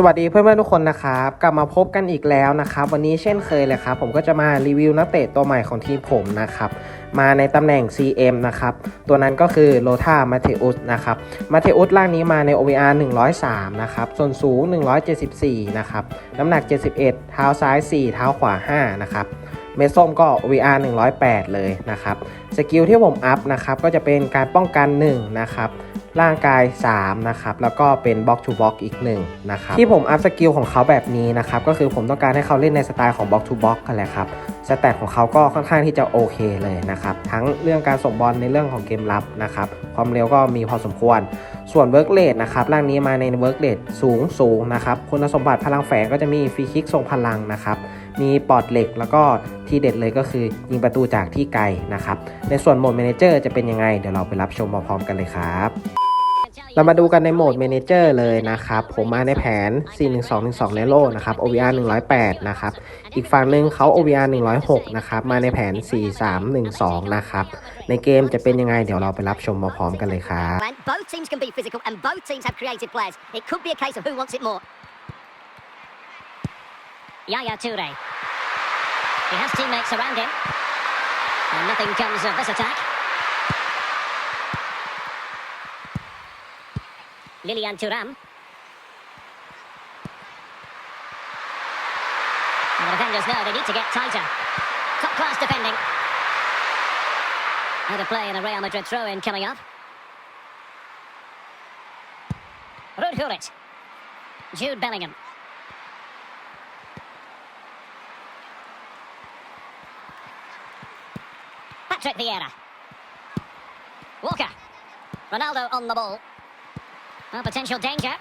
สวัสดีเพื่อนๆทุกคนนะครับ กลับมาพบกันอีกแล้วนะครับ วันนี้เช่นเคยเลยครับ ผมก็จะมารีวิวนักเตะตัวใหม่ของทีมผมนะครับ มาในตำแหน่ง CM นะครับ ตัวนั้นก็คือโลธามาเทอุสนะครับมาเทอุสร่างนี้มาใน OVR 103 นะครับ ส่วนสูง 174 นะครับ น้ำหนัก 71 เท้าซ้าย 4 เท้าขวา 5 นะครับเมส้มก็ VR 108 เลยนะครับ สกิลที่ผมอัพนะครับก็จะเป็นการป้องกัน 1 นะครับ ร่างกาย 3 นะครับ แล้วก็เป็นบล็อกทูบล็อกอีก1นะครับ ที่ผมอัพสกิลของเขาแบบนี้นะครับ ก็คือผมต้องการให้เขาเล่นในสไตล์ของบล็อกทูบล็อกกันแหละครับ สแตทของเขาก็ค่อนข้างที่จะโอเคเลยนะครับ ทั้งเรื่องการส่งบอลในเรื่องของเกมรับนะครับ ความเร็วก็มีพอสมควร ส่วนเวิร์กเลดนะครับ ร่างนี้มาในเวิร์กเลดสูงสูงนะครับ คุณสมบัติพลังแฝงก็จะมีฟรีคิกทรงพลังนะครับ มีปอดเหล็กแล้วก็ที่เด็ดเลยก็คือยิงประตูจากที่ไกลนะครับ ในส่วนโหมด m ม n เจอร์จะเป็นยังไง เดี๋ยวเราไปรับชมพร้อมๆกันเลยครับเรามาดูกันในโหมด Manager เลยนะครับ ผมมาในแผน 41212 Nero นะครับ OVR 108 นะครับ อีกฝั่งหนึ่งเขา OVR 106 นะครับ มาในแผน 4312 นะครับ ในเกมจะเป็นยังไง เดี๋ยวเราไปรับชมมาพร้อมกันเลยครับ Yaya Toure. He has teammates around him. And nothing comes of this attack. Lilian Thuram. The defenders know they need to get tighter. Top class defending. Out of play in a Real Madrid throw in coming up. Ruud Gullit. Jude Bellingham. Patrick Vieira. Walker. Ronaldo on the ball. Oh, potential danger.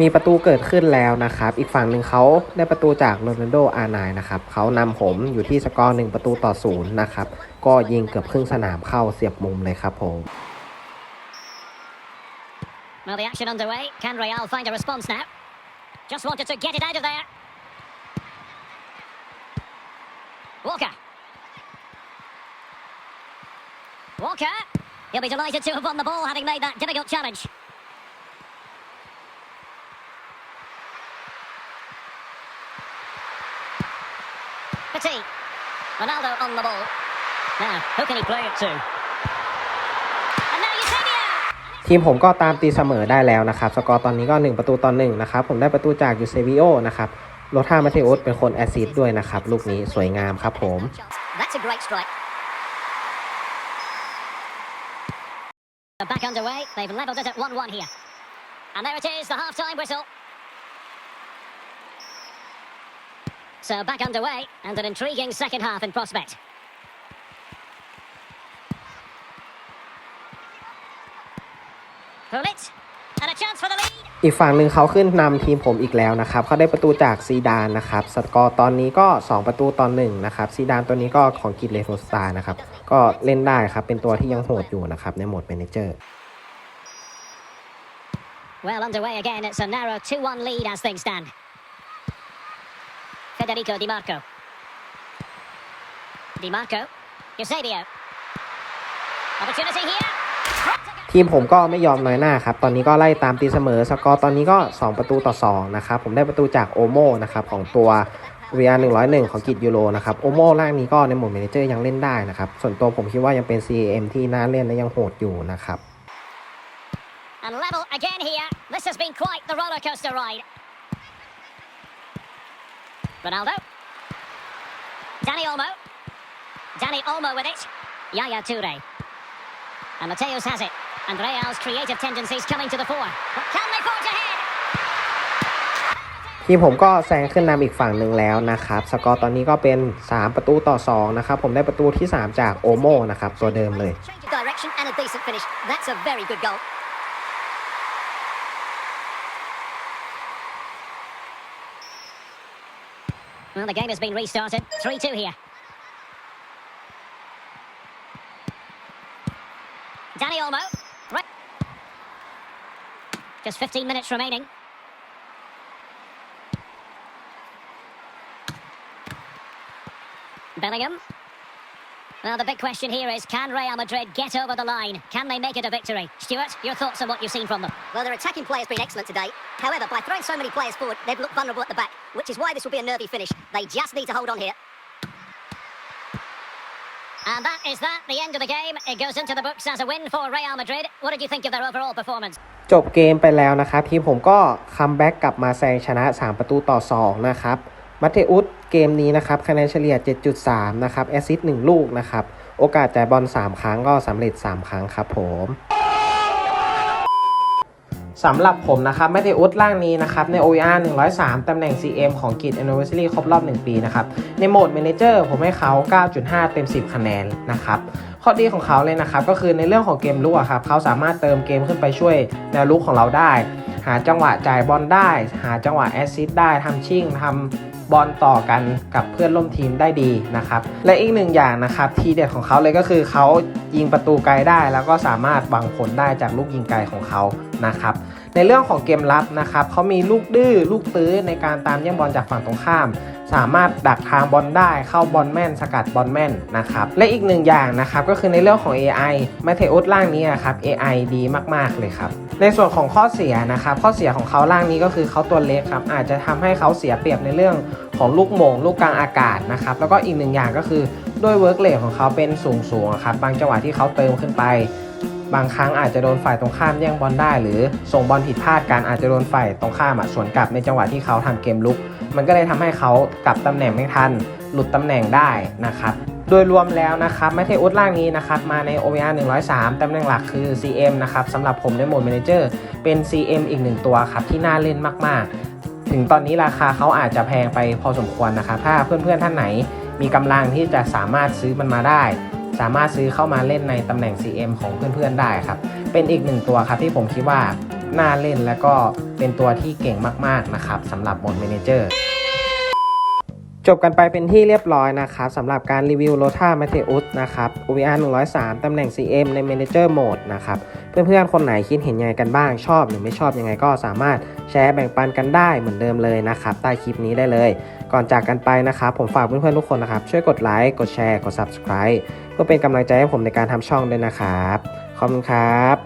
มีประตูเกิดขึ้นแล้วนะครับ อีกฝั่งหนึ่งเขาได้ประตูจากโรนัลโดอาร์ไนนะครับ เขานำผมอยู่ที่สกอร์หนึ่งประตูต่อศูนย์นะครับ ก็ยิงเกือบครึ่งสนามเข้าเสียบมุมเลยครับผม Well, the action underway. Can Real find a response now? Just wanted to get it out of there. Walker. Walker. He'll be delighted to have won the ball, having made that difficult challenge. Petit. Ronaldo on the ball. Now, who can he play it to? And now Eusebio. ทีมผมก็ตามตีเสมอได้แล้วนะครับ สกอร์ตอนนี้ก็ 1 ประตูต่อ1นะครับ ผมได้ประตูจากยูเซบิโอนะครับ โรธามาเทอุสเป็นคนแอสซิสต์ด้วยนะครับ ลูกนี้สวยงามครับผม That's a great strike. Back underway. They've leveled it at 1-1 here. And there it is, the half-time whistle. So back underway, and an intriguing second half in prospect. Pullet, and a chance for the lead. อีกฝั่งหนึ่งเขาขึ้นนำทีมผมอีกแล้วนะครับเขาได้ประตูจากซีดานนะครับสกอร์ตอนนี้ก็ 2 ประตูตอนหนึ่งนะครับซีดานตัวนี้ก็ของกิตเลโรสตานะครับก็เล่นได้ครับเป็นตัวที่ยังโหดอยู่นะครับในโหมดเมนเจอร์ Well underway again. It's a narrow 2-1 lead as things stand. Federico Di Marco. Di Marco. Eusebio. Opportunity here. ทีมผมก็ไม่ยอมน้อยหน้าครับ ตอนนี้ก็ไล่ตามตีเสมอ สกอร์ตอนนี้ก็ 2 ประตูต่อ 2 นะครับ ผมได้ประตูจากโอโมนะครับ ของตัว VR 101 ของกิจยูโรนะครับ โอโมร่างนี้ก็ในหมด Manager ยังเล่นได้นะครับ ส่วนตัวผมคิดว่ายังเป็น CAM ที่น่าเล่นและยังโหดอยู่นะครับ And level again here. This has been quite the roller coaster ride. Ronaldo. Danny Olmo. Danny Olmo with it. Yaya Toure. And Mateus has it. And Real's creative tendencies coming to the fore. But can they forge ahead? ทีมผมก็แซงขึ้นนำอีกฝั่งหนึ่งแล้วนะครับ สกอร์ตอนนี้ก็เป็น 3 ประตูต่อ 2 นะครับ ผมได้ประตูที่ 3 จากโอโมนะครับ ตัวเดิมเลย Change of direction and a decent finish. That's a very good goal. Well, the game has been restarted. 3-2 here. Danny Olmo. Right. Just 15 minutes remaining. Bellingham. Well, the big question here is can Real Madrid get over the line? Can they make it a victory? Stuart, your thoughts on what you've seen from them? Well, their attacking play has been excellent today. However, by throwing so many players forward, they've looked vulnerable at the back, which is why this will be a nervy finish. They just need to hold on here. And that is that, the end of the game. It goes into the books as a win for Real Madrid. What did you think of their overall performance? จบเกมไปแล้วนะครับทีมผมก็คัมแบ็กกลับมาแซงชนะ 3 ประตูต่อ 2 นะครับ มัตเตอุสเกมนี้นะครับคะแนนเฉลี่ย 7.3 นะครับ แอสซิสต์1ลูกนะครับ โอกาสจ่ายบอล 3 ครั้งก็สำเร็จ 3 ครั้งครับผม สำหรับผมนะครับแมตเตอุดร่างนี้นะครับใน OER 103 ตำแหน่ง CM ของกิจ Anniversary ครบรอบ 1 ปีนะครับในโหมด Manager ผมให้เขา 9.5 เต็ม 10 คะแนนนะครับข้อดีของเขาเลยนะครับก็คือในเรื่องของเกมลุกอะครับเขาสามารถเติมเกมขึ้นไปช่วยแนวลุกของเราได้ หาจังหวะจ่ายบอลได้ หาจังหวะแอสซิสต์ได้ทำชิ่งทำบอลต่อกันกับเพื่อนร่วมทีมได้ดีนะครับ และอีกหนึ่งอย่างนะครับ ทีเด็ดของเขาเลยก็คือเขายิงประตูไกลได้ แล้วก็สามารถบังผลได้จากลูกยิงไกลของเขานะครับ ในเรื่องของเกมรับนะครับเขามีลูกดื้อลูกตื้อในการตามแย่งบอลจากฝั่งตรงข้าม สามารถดักทางบอลได้เข้าบอลแม่น สกัดบอลแม่นนะครับและอีกหนึ่งอย่างนะครับก็คือในเรื่องของ AI แมทเทอุสร่างนี้อะครับ AI ดีมากๆเลยครับในส่วนของข้อเสียนะครับข้อเสียของเขาร่างนี้ก็คือเขาตัวเล็กครับอาจจะทำให้เขาเสียเปรียบในเรื่องของลูกโมงลูกกลางอากาศนะครับแล้วก็อีกหนึ่งอย่างก็คือด้วยเวิร์กเลทของเขาเป็นสูงสูงๆครับบางจังหวะที่เขาเติมขึ้นไป บางครั้งอาจจะโดนฝ่ายตรงข้ามแย่งบอลได้ หรือส่งบอลผิดพลาดกันอาจจะโดนฝ่ายตรงข้ามอะสวนกลับในจังหวะที่เขาทำเกมลุก มันก็เลยทำให้เขากลับตำแหน่งไม่ทัน หลุดตำแหน่งได้นะครับโดยรวมแล้วนะครับแมทเทอุสล่างนี้นะครับมาใน OVR 103ตำแหน่งหลักคือ CM นะครับสำหรับผมในโหมด Manager เป็น CM อีกหนึ่งตัวครับที่น่าเล่นมากๆ ถึงตอนนี้ราคาเขาอาจจะแพงไปพอสมควรนะครับถ้าเพื่อนๆท่านไหนมีกำลังที่จะสามารถซื้อมันมาได้ สามารถซื้อเข้ามาเล่นในตำแหน่ง CM ของเพื่อนๆได้ครับ เป็นอีกหนึ่งตัวครับที่ผมคิดว่าน่าเล่นและก็เป็นตัวที่เก่งมากๆนะครับสำหรับโหมดเมนเจอร์ จบกันไปเป็นที่เรียบร้อยนะครับสำหรับการรีวิวโ o ธา m มเ e อุสนะครับ OVR 103 ตำแหน่ง CM ใน Manager Mode นะครับ เพื่อนๆ คนไหนคิดเห็นยังไงกันบ้าง ชอบหรือไม่ชอบยังไงก็สามารถแชร์แบ่งปันกันได้เหมือนเดิมเลยนะครับ ใต้คลิปนี้ได้เลย ก่อนจากกันไปนะครับ ผมฝากเพื่อนๆ ทุกคนนะครับ ช่วยกดไลค์กดแชร์กด Subscribe เพื่อเป็นกำลังใจให้ผมในการทำช่องด้วยนะครับ ขอบคุณครับ